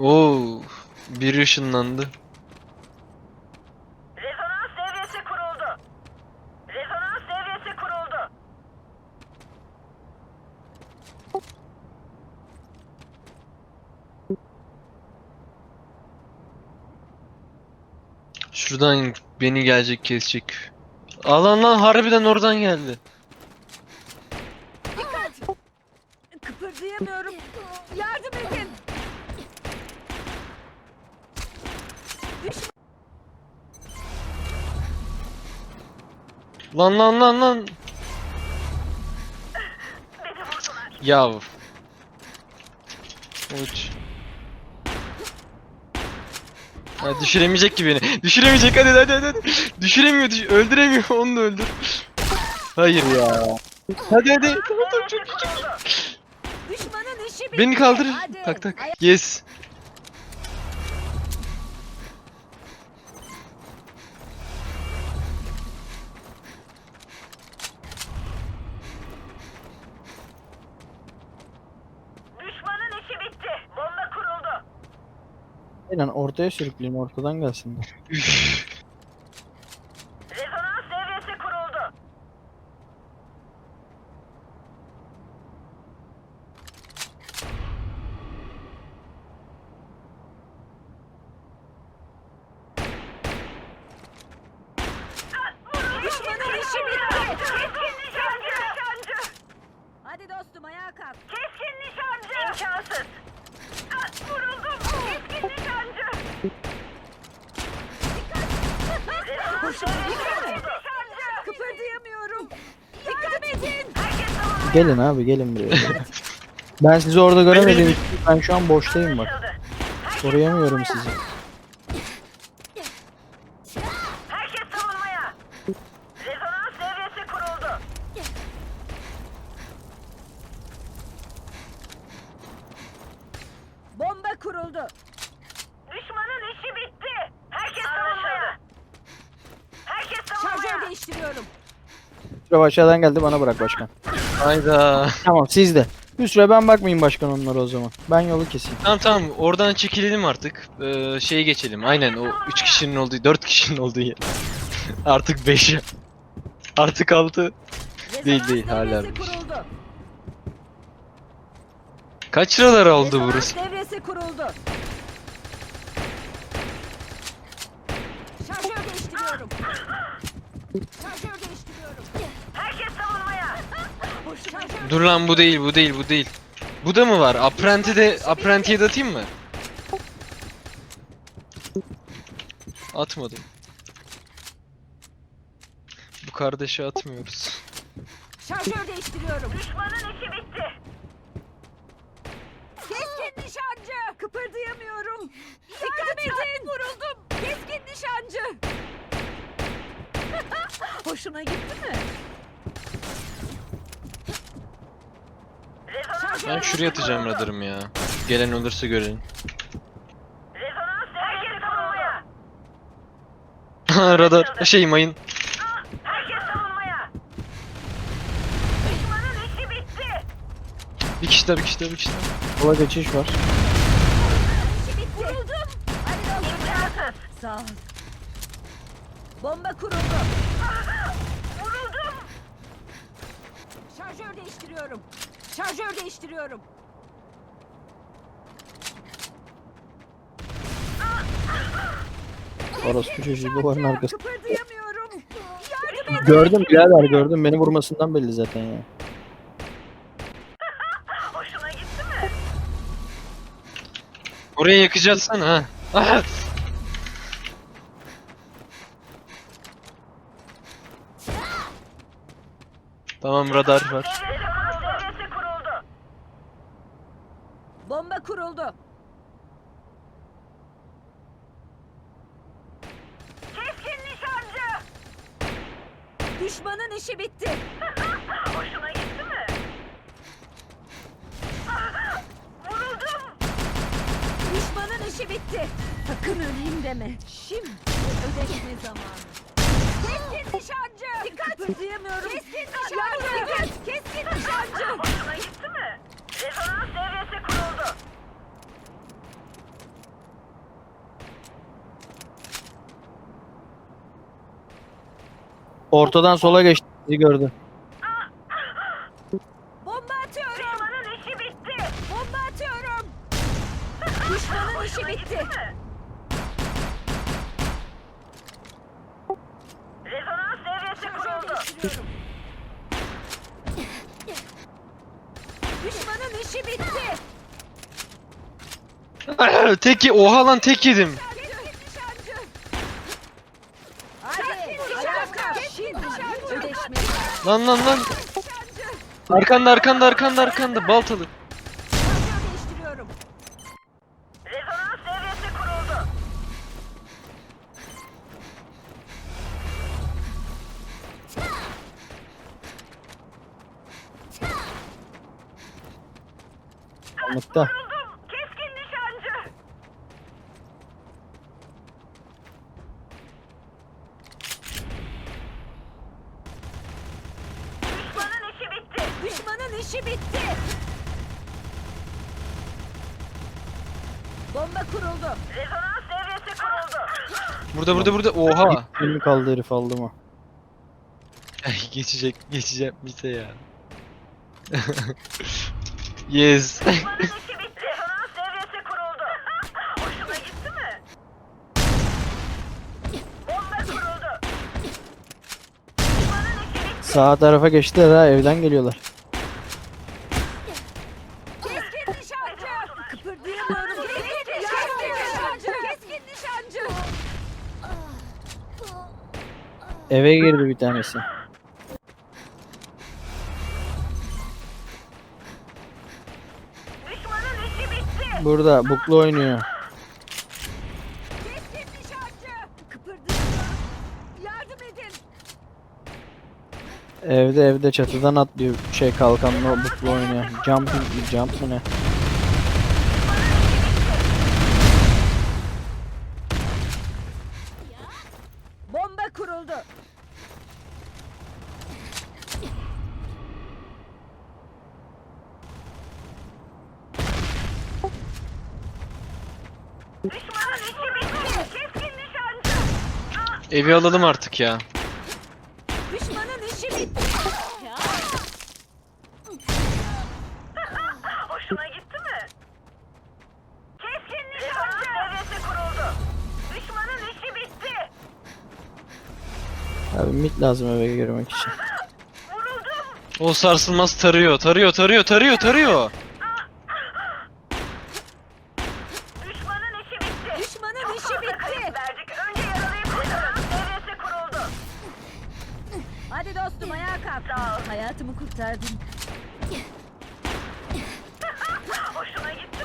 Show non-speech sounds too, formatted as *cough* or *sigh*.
Oo, biri ışınlandı. Rezonans devresi kuruldu. Rezonans devresi kuruldu. Şuradan beni gelecek kesecek. Alan lan harbiden oradan geldi. Kıpırdayamıyorum. Yardım edin. Lan lan lan lan. Yav. Uç. Ha, düşüremeyecek ki beni. Düşüremeyecek hadi hadi hadi. hadi. Düşüremiyor, düş öldüremiyor. *laughs* Onu da öldür. Hayır ya. Hadi hadi. Tamam tamam çok bitti. Beni kaldır. Hadi. Tak tak. Yes. Aynen ortaya sürükleyeyim ortadan gelsinler. Üf. Rezonans devresi kuruldu. Düşmanın işi bitti. Hadi dostum ayağa kalk. Keskin Gelin abi gelin buraya. ben sizi orada göremediğim için ben şu an boştayım bak. Koruyamıyorum sizi. Herkes savunmaya. Rezonans devresi kuruldu. Bomba kuruldu. Düşmanın işi bitti. Herkes savunmaya. Herkes Şarjör savunmaya. değiştiriyorum. Şuraya aşağıdan geldi bana bırak başkan. Hayda. Tamam siz de. Bir süre ben bakmayayım başkan onlara o zaman. Ben yolu keseyim. Tamam tamam oradan çekilelim artık. Ee, şeye geçelim. Aynen o 3 kişinin olduğu 4 kişinin olduğu yer. *laughs* artık 5. Artık 6. Değil, değil, hala kuruldu. Kaç liralar oldu Rezonans burası? devresi kuruldu. Şarjör değiştiriyorum. Şarjör değiştiriyorum. Dur lan bu değil bu değil bu değil. Bu da mı var? Apprenti de Apprenti'ye de atayım mı? Atmadım. Bu kardeşe atmıyoruz. Şarjör değiştiriyorum. Düşmanın işi bitti. Keskin nişancı. Kıpırdayamıyorum. Yardım edin. Vuruldum. Keskin nişancı. *laughs* Hoşuna gitti mi? Rezonans Ben şuraya atacağım radarımı ya. Gelen olursa görelim. Rezonans *laughs* herkes savunmaya. Radar şey mayın. Herkes savunmaya. Düşmanın işi bitti. Bir kişi daha bir kişi daha bir kişi daha. Yola geçiş var. İşi bitti. Vuruldum. Hadi dostum. İmkansız. Sağ ol. Bomba kuruldu. Vuruldum. Şarjör değiştiriyorum. Şarjör değiştiriyorum. Orospu çocuğu duvarın arkası. Kıpırdayamıyorum. Yardım edin. Gördüm birader gördüm. Beni vurmasından belli zaten ya. Hoşuna gitti mi? Oraya yakacaksın ha. Ah! Tamam radar var. Rezonans devresi kuruldu. Bomba kuruldu. Keskin nişancı. Düşmanın işi bitti. *laughs* Hoşuna gitti mi? *laughs* Vuruldum. Düşmanın işi bitti. Sakın öleyim deme. Şimdi ödeşme zamanı. Keskin nişancı. Dikkat. Kıpırdayamıyorum. Keskin nişancı. Dikkat. Keskin nişancı. Hoşuna gitti mi? Rezonans devresi kuruldu. Ortadan sola geçti. Bizi gördü. Bomba atıyorum. Düşmanın işi bitti. Bomba atıyorum. Düşmanın işi bitti. Rezonans devresi kuruldu. Değiştiriyorum. Düşmanın işi bitti. *laughs* tek ye- oha lan tek yedim. Keskin nişancı. Hadi. Ayağa Keskin nişancı. Ödeşme. Lan lan lan. Arkanda arkanda arkanda arkanda baltalı. Değiştiriyorum. Rezonans devresi kuruldu. Anlıkta. Kuruldum. Keskin nişancı. Düşmanın işi bitti. Düşmanın işi bitti. Bomba kuruldu. Rezonans devresi kuruldu. Burada burada burada oha. Elimi kaldı herif aldı mı? Geçecek geçeceğim bize ya. *laughs* yes. Düşmanın işi bitti. Rezonans devresi kuruldu. Hoşuna gitti mi? Bomba kuruldu. Düşmanın işi bitti. Sağ tarafa geçtiler ha evden geliyorlar. Keskin nişancı. Kıpırdayamıyorum. Keskin nişancı. Eve girdi bir tanesi. Düşmanın işi bitti. Burada buklu oynuyor. Keskin nişancı. Kıpırdayamıyorum. Yardım edin. Evde evde çatıdan atlıyor şey kalkanla buklu oynuyor. Jumping jump mı ne? Bomba kuruldu. Evi alalım artık ya. Abi mit lazım eve girmek için. O sarsılmaz tarıyor tarıyor tarıyor tarıyor tarıyor. Düşmanın işi bitti. Düşmanın işi bitti. kayıp verdik. Önce yaralayıp kurtaralım. Devresi kuruldu. Hadi dostum ayağa kalk. Sağ ol. Hayatımı kurtardın. Hoşuna gitti